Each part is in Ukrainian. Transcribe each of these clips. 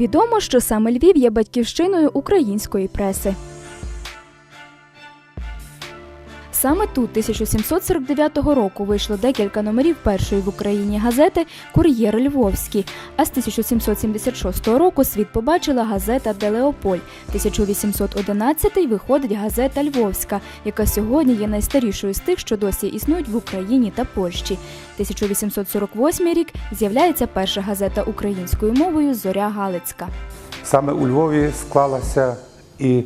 Відомо, що саме Львів є батьківщиною української преси. Саме тут 1749 року вийшло декілька номерів першої в Україні газети Кур'єр Львовський. А з 1776 року світ побачила газета Де Леополь. 1811 виходить газета Львовська, яка сьогодні є найстарішою з тих, що досі існують в Україні та Польщі. 1848 рік з'являється перша газета українською мовою Зоря Галицька. Саме у Львові склалася і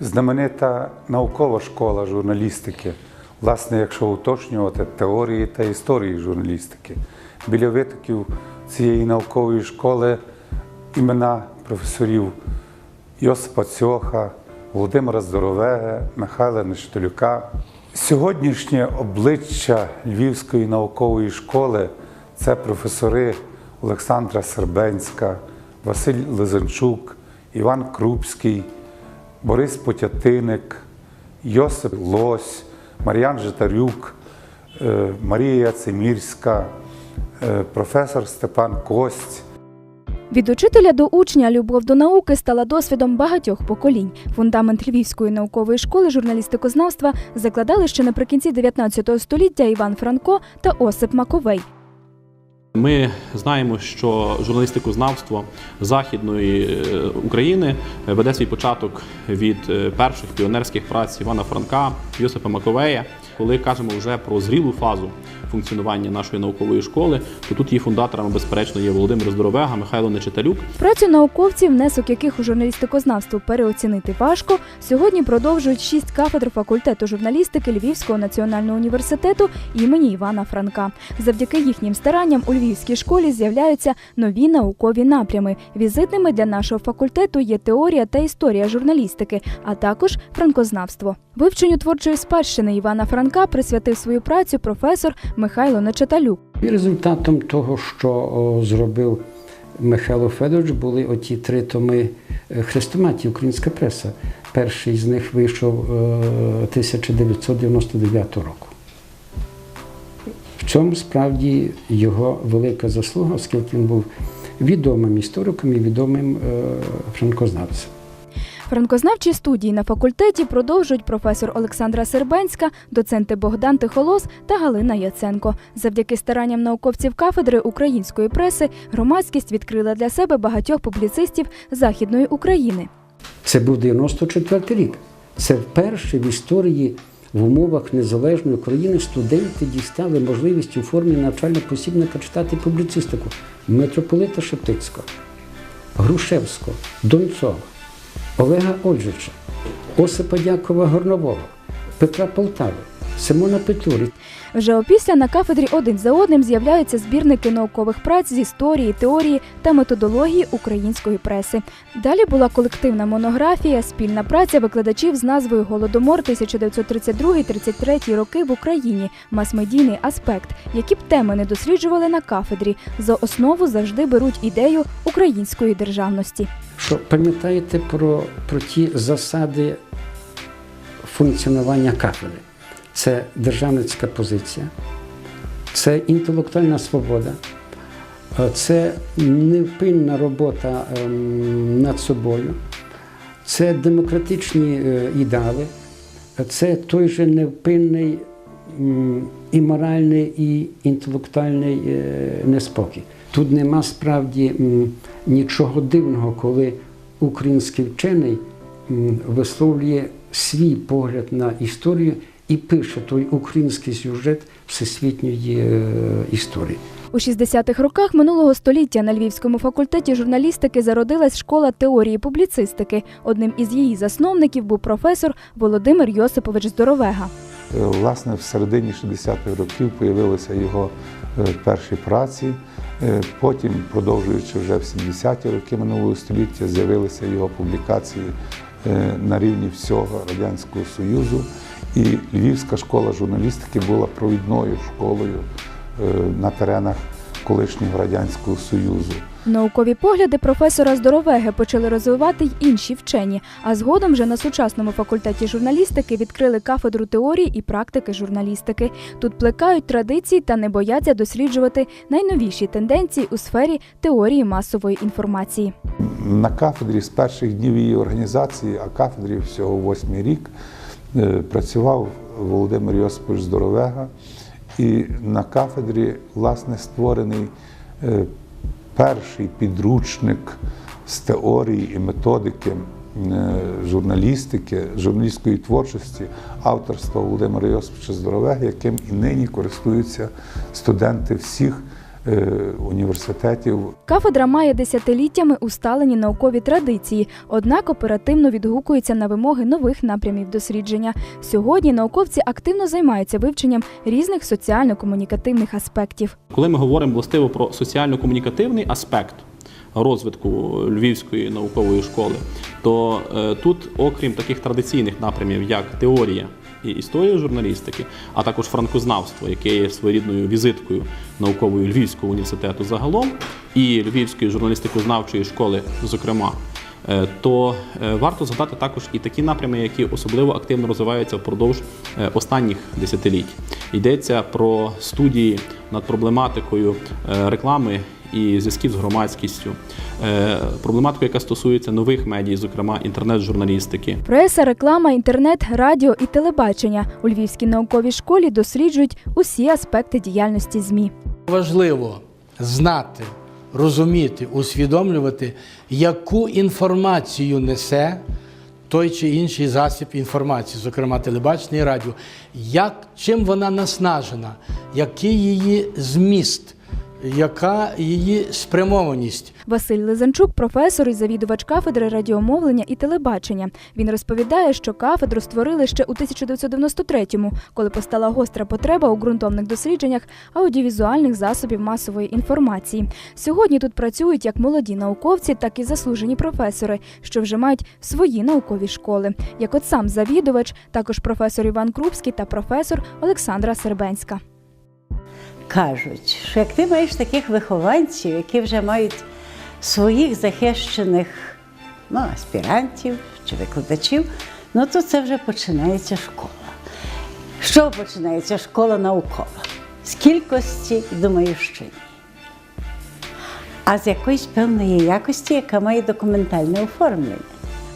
знаменита наукова школа журналістики. Власне, якщо уточнювати теорії та історії журналістики. Біля витоків цієї наукової школи імена професорів Йосипа Цьоха, Володимира Здоровега, Михайла Нештолюка. Сьогоднішнє обличчя Львівської наукової школи це професори Олександра Сербенська, Василь Лизанчук, Іван Крупський, Борис Потятиник, Йосип Лось, Мар'ян Житарюк, е, Марія Яцемірська, е, професор Степан Кость. Від учителя до учня любов до науки стала досвідом багатьох поколінь. Фундамент Львівської наукової школи журналістикознавства закладали ще наприкінці 19 століття Іван Франко та Осип Маковей. Ми знаємо, що журналістикознавство Західної е, України веде свій початок від е, перших піонерських праць Івана Франка, Йосипа Маковея. Коли кажемо вже про зрілу фазу функціонування нашої наукової школи, то тут її фундаторами, безперечно, є Володимир Здоровега, Михайло Нечиталюк. Працю науковців, внесок яких у журналістикознавство переоцінити важко, сьогодні продовжують шість кафедр факультету журналістики Львівського національного університету імені Івана Франка. Завдяки їхнім старанням у Львівській школі з'являються нові наукові напрями. Візитними для нашого факультету є теорія та історія журналістики, а також франкознавство. Вивченню творчої спадщини Івана Франка присвятив свою працю професор Михайло Нечиталюк. І результатом того, що зробив Михайло Федорович, були оті три томи е, хрестоматії Українська преса. Перший з них вийшов е, 1999 року. В цьому справді його велика заслуга, оскільки він був відомим істориком і відомим е, франкознавцем. Франкознавчі студії на факультеті продовжують професор Олександра Сербенська, доценти Богдан Тихолос та Галина Яценко. Завдяки старанням науковців кафедри української преси громадськість відкрила для себе багатьох публіцистів Західної України. Це був 94 рік. Це вперше в історії в умовах незалежної України студенти дістали можливість у формі навчального посібника читати публіцистику митрополита Шептицького, Грушевського, Донцова, Олега Ольжича, Осипа Дякова Горнового, Петра Полтави, Симона Петлюри. Вже опісля на кафедрі один за одним з'являються збірники наукових праць з історії, теорії та методології української преси. Далі була колективна монографія, спільна праця викладачів з назвою Голодомор 1932-33 роки в Україні, мас-медійний аспект, які б теми не досліджували на кафедрі. За основу завжди беруть ідею української державності. Що пам'ятаєте про, про ті засади функціонування кафедри? Це державницька позиція, це інтелектуальна свобода, е, це невпинна робота ем, над собою, це демократичні е, ідеали, це той же невпинний і моральний, і інтелектуальний е, неспокій. Тут нема справді нічого дивного, коли український вчений висловлює свій погляд на історію і пише той український сюжет всесвітньої е, історії. У 60-х роках минулого століття на Львівському факультеті журналістики зародилась школа теорії публіцистики. Одним із її засновників був професор Володимир Йосипович Здоровега. Е, Власне, в середині 60-х років появилися його е, перші праці. Потім, продовжуючи вже в 70-ті роки минулого століття, з'явилися його публікації на рівні всього Радянського Союзу. І Львівська школа журналістики була провідною школою е, на теренах колишнього Радянського Союзу. Наукові погляди професора Здоровеги почали розвивати й інші вчені, а згодом вже на сучасному факультеті журналістики відкрили кафедру теорії і практики журналістики. Тут плекають традиції та не бояться досліджувати найновіші тенденції у сфері теорії масової інформації. На кафедрі з перших днів її організації, а кафедрі всього восьмий рік, працював Володимир Йосипович Здоровега. І на кафедрі, власне, створений е, перший підручник з теорії і методики е, журналістики, журналістської творчості авторства Володимира Йосиповича Здоровеги, яким і нині користуються студенти всіх е, університетів Кафедра має десятиліттями усталені наукові традиції, однак оперативно відгукується на вимоги нових напрямів дослідження. Сьогодні науковці активно займаються вивченням різних соціально-комунікативних аспектів. Коли ми говоримо властиво про соціально-комунікативний аспект розвитку Львівської наукової школи, то е, тут, окрім таких традиційних напрямів, як теорія і історія журналістики, а також франкознавство, яке є своєрідною візиткою наукової Львівського університету загалом, і Львівської журналістико-знавчої школи, зокрема. Е, То е, варто згадати також і такі напрями, які особливо активно розвиваються впродовж е, останніх десятиліть. Йдеться про студії над проблематикою реклами і зв'язків з громадськістю, е, проблематику, яка стосується нових медій, зокрема інтернет-журналістики. Преса, реклама, інтернет, радіо і телебачення у Львівській науковій школі досліджують усі аспекти діяльності ЗМІ. Важливо знати, розуміти, усвідомлювати, яку інформацію несе той чи інший засіб інформації, зокрема телебачення і радіо, як, чим вона наснажена, який її зміст, яка її спрямованість. Василь Лизанчук, професор і завідувач кафедри радіомовлення і телебачення. Він розповідає, що кафедру створили ще у 1993-му, коли постала гостра потреба у ґрунтовних дослідженнях аудіовізуальних засобів масової інформації. Сьогодні тут працюють як молоді науковці, так і заслужені професори, що вже мають свої наукові школи. Як от сам завідувач, також професор Іван Крупський та професор Олександра Сербенська. Кажуть, що як ти маєш таких вихованців, які вже мають своїх захищених ну, аспірантів чи викладачів, ну то це вже починається школа. Що починається? Школа наукова. З кількості, думаю, що ні. А з якоїсь певної якості, яка має документальне оформлення.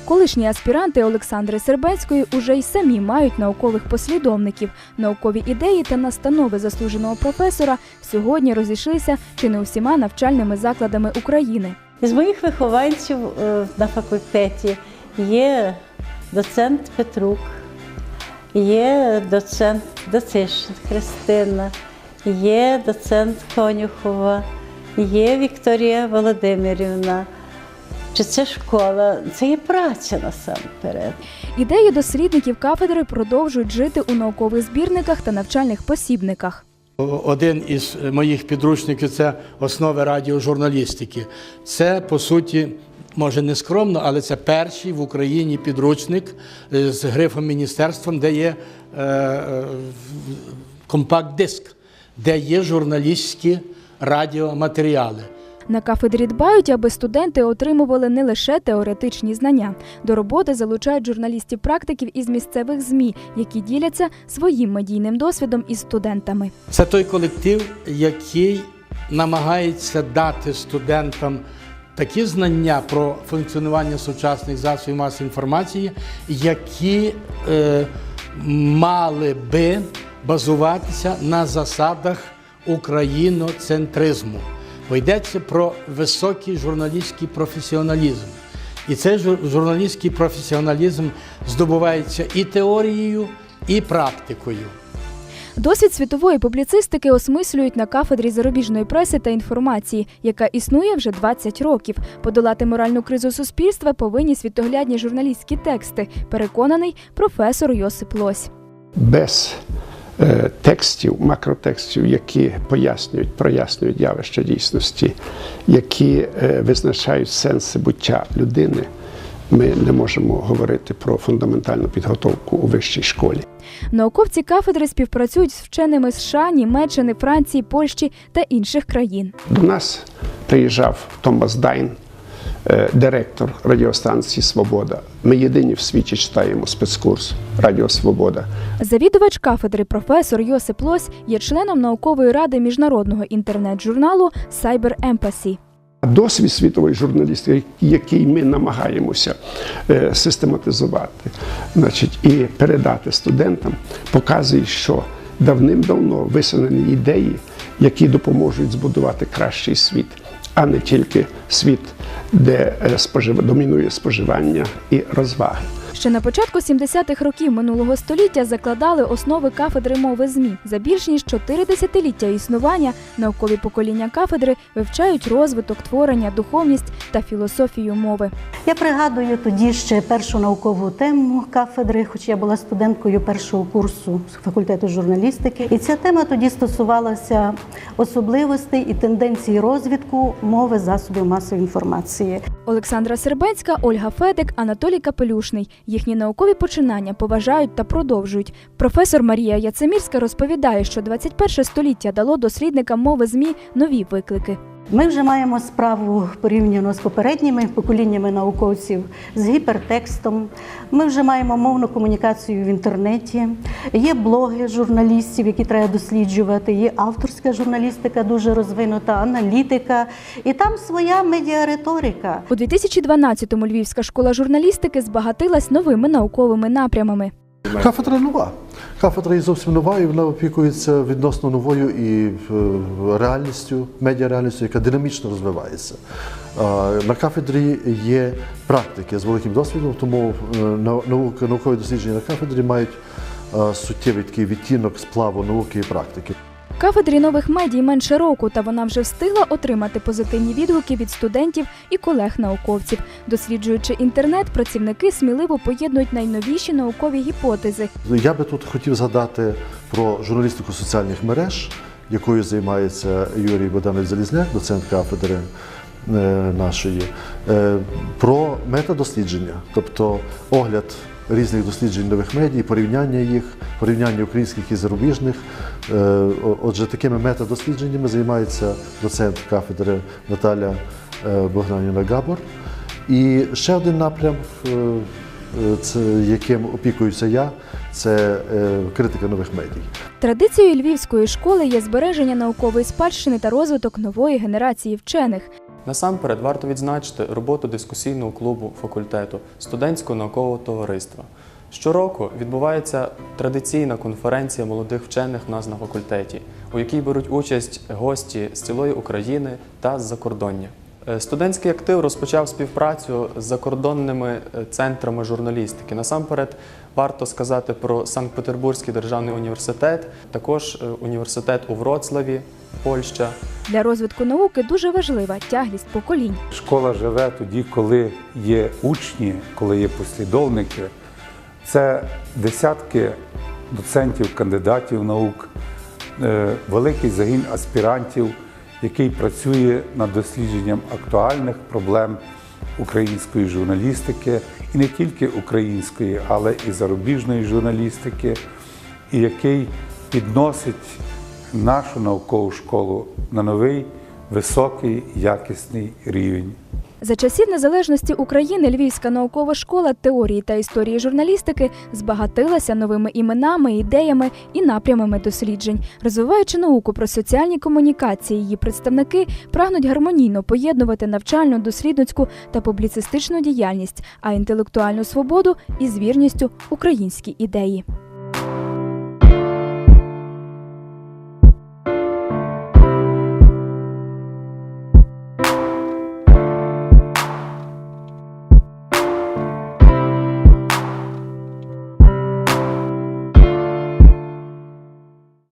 Колишні аспіранти Олександри Сербецької уже й самі мають наукових послідовників. Наукові ідеї та настанови заслуженого професора сьогодні розійшлися чи не усіма навчальними закладами України. З моїх вихованців е, на факультеті є доцент Петрук, є доцент Доцишин Христина, є доцент Конюхова, є Вікторія Володимирівна. Чи це школа? Це є праця насамперед. Ідеї дослідників кафедри продовжують жити у наукових збірниках та навчальних посібниках. Один із моїх підручників це основи радіожурналістики. Це, по суті, може не скромно, але це перший в Україні підручник е, з грифом міністерством, де є е, е, компакт-диск, де є журналістські радіоматеріали. На кафедрі дбають, аби студенти отримували не лише теоретичні знання. До роботи залучають журналістів-практиків із місцевих ЗМІ, які діляться своїм медійним досвідом із студентами. Це той колектив, який намагається дати студентам такі знання про функціонування сучасних засобів масової інформації, які е, мали би базуватися на засадах україноцентризму. Бо йдеться про високий журналістський професіоналізм. І цей жур- журналістський професіоналізм здобувається і теорією, і практикою. Досвід світової публіцистики осмислюють на кафедрі зарубіжної преси та інформації, яка існує вже 20 років. Подолати моральну кризу суспільства повинні світоглядні журналістські тексти. Переконаний професор Йосип Лось. без текстів, макротекстів, які пояснюють, прояснюють явища дійсності, які е, визначають сенси буття людини, ми не можемо говорити про фундаментальну підготовку у вищій школі. Науковці кафедри співпрацюють з вченими США, Німеччини, Франції, Польщі та інших країн. До нас приїжджав Томас Дайн, е, директор радіостанції Свобода. Ми єдині в світі читаємо спецкурс Радіо Свобода. Завідувач кафедри професор Йосип Лось є членом наукової ради міжнародного інтернет-журналу Cyber Empathy. Досвід світової журналістики, який ми намагаємося е, систематизувати значить, і передати студентам, показує, що давним-давно висунені ідеї, які допоможуть збудувати кращий світ, а не тільки світ, де домінує споживання і розваги. Ще на початку 70-х років минулого століття закладали основи кафедри мови ЗМІ. За більш ніж чотири десятиліття існування наукові покоління кафедри вивчають розвиток, творення, духовність та філософію мови. Я пригадую тоді ще першу наукову тему кафедри, хоч я була студенткою першого курсу факультету журналістики. І ця тема тоді стосувалася особливостей і тенденцій розвитку мови засобів масової інформації. Олександра Сербецька, Ольга Федик, Анатолій Капелюшний. Їхні наукові починання поважають та продовжують. Професор Марія Яцемірська розповідає, що 21 століття дало дослідникам мови ЗМІ нові виклики. Ми вже маємо справу порівняно з попередніми поколіннями науковців з гіпертекстом. Ми вже маємо мовну комунікацію в інтернеті. Є блоги журналістів, які треба досліджувати. Є авторська журналістика дуже розвинута, аналітика, і там своя медіариторика. У 2012-му Львівська школа журналістики збагатилась новими науковими напрямами. Кафедра нова. Кафедра є зовсім нова, і вона опікується відносно новою і е, реальністю, медіареальністю, яка динамічно розвивається. На кафедрі є практики з великим досвідом, тому е, наукові дослідження на кафедрі мають е, суттєвий такий відтінок сплаву науки і практики. Кафедрі нових медій менше року, та вона вже встигла отримати позитивні відгуки від студентів і колег-науковців. Досліджуючи інтернет, працівники сміливо поєднують найновіші наукові гіпотези. Я би тут хотів згадати про журналістику соціальних мереж, якою займається Юрій Богданович Залізняк, доцент кафедри е, нашої, е, про метадослідження, тобто огляд різних досліджень нових медій, порівняння їх, порівняння українських і зарубіжних. Е, Отже, такими метадослідженнями займається доцент кафедри Наталя е, Богданівна Габор. І ще один напрям, е, яким опікуюся я, це критика нових медій. Традицією львівської школи є збереження наукової спадщини та розвиток нової генерації вчених. Насамперед варто відзначити роботу дискусійного клубу факультету студентського наукового товариства. Щороку відбувається традиційна конференція молодих вчених нас на факультеті, у якій беруть участь гості з цілої України та з закордоння. Е, Студентський актив розпочав співпрацю з закордонними е, центрами журналістики. Насамперед варто сказати про Санкт-Петербурзький державний університет, також е, університет у Вроцлаві, Польща, Для розвитку науки дуже важлива тяглість поколінь. Школа живе тоді, коли є учні, коли є послідовники. Це десятки доцентів, кандидатів наук, великий загін аспірантів, який працює над дослідженням актуальних проблем української журналістики, і не тільки української, але і зарубіжної журналістики, і який підносить нашу наукову школу на новий високий якісний рівень. За часів незалежності України Львівська наукова школа теорії та історії журналістики збагатилася новими іменами, ідеями і напрямами досліджень. Розвиваючи науку про соціальні комунікації, її представники прагнуть гармонійно поєднувати навчальну, дослідницьку та публіцистичну діяльність, а інтелектуальну свободу із вірністю українській ідеї.